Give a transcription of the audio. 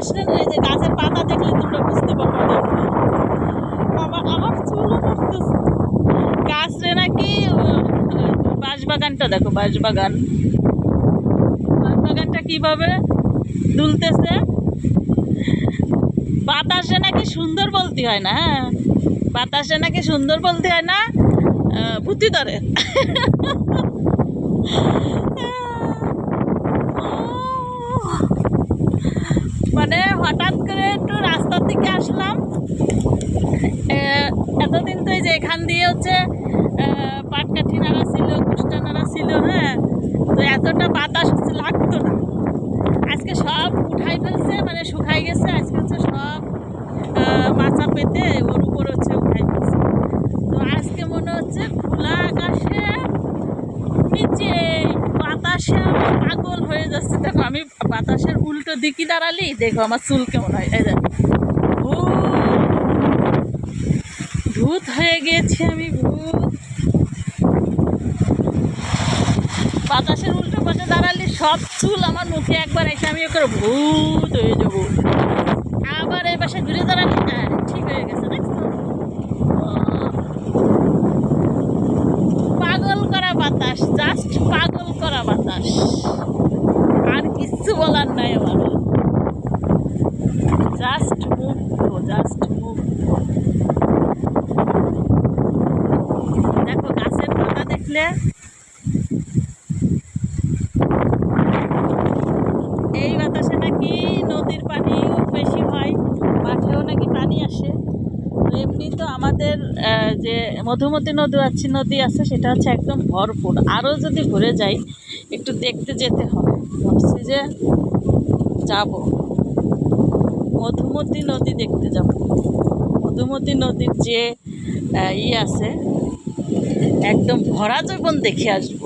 বাতাস এই যে গাছের পাতা দেখলে তোমরা বুঝতে পারবে দেখো। আমার চুলও করতেছে গাছরে নাকি বাঁশবাগানটা দেখো, বাঁশবাগান। বাঁশবাগানটা কীভাবে দুলতেছে? বাতাসে নাকি সুন্দর বলতে হয় না হ্যাঁ? বাতাসে নাকি সুন্দর বলতে হয় না বুদ্ধি ধরে। হঠাৎ করে একটু রাস্তার দিকে আসলাম। এতদিন তো এই যে এখান দিয়ে হচ্ছে পাটকাঠি নাড়া পাগল হয়ে যাচ্ছে। দেখো, আমি বাতাসের উল্টো দিকে দাঁড়ালি দেখো আমার চুল কেমন হয়। এই দেখো। ভূত। হয়ে গেছি আমি, ভূত। বাতাসের উল্টো পাশে দাঁড়ালে সব চুল আমার মুখে একবার এসে আমি ওকে ভূত হয়ে যাব। আবার এই পাশে ঘুরে দাঁড়ালে হ্যাঁ ঠিক হয়ে গেছে, দেখছ আহ, পাগল করা বাতাস জাস্ট পাগল করা বাতাস আর কিচ্ছু বলার নাই আমার জাস্ট মুগ্ধ জাস্ট মুগ্ধ দেখো গাছের পাতা দেখলে এই বাতাসে নাকি নদীর পানিও বেশি হয় মাঠেও নাকি পানি আসে এমনি তো আমাদের যে মধুমতি নদী আছে নদী আছে সেটা হচ্ছে একদম ভরপুর আরও যদি ঘুরে যাই একটু দেখতে যেতে হবে ভাবছি যে যাব মধুমতি নদী দেখতে যাব। মধুমতি নদীর যে ই আছে একদম ভরা যখন দেখে আসব।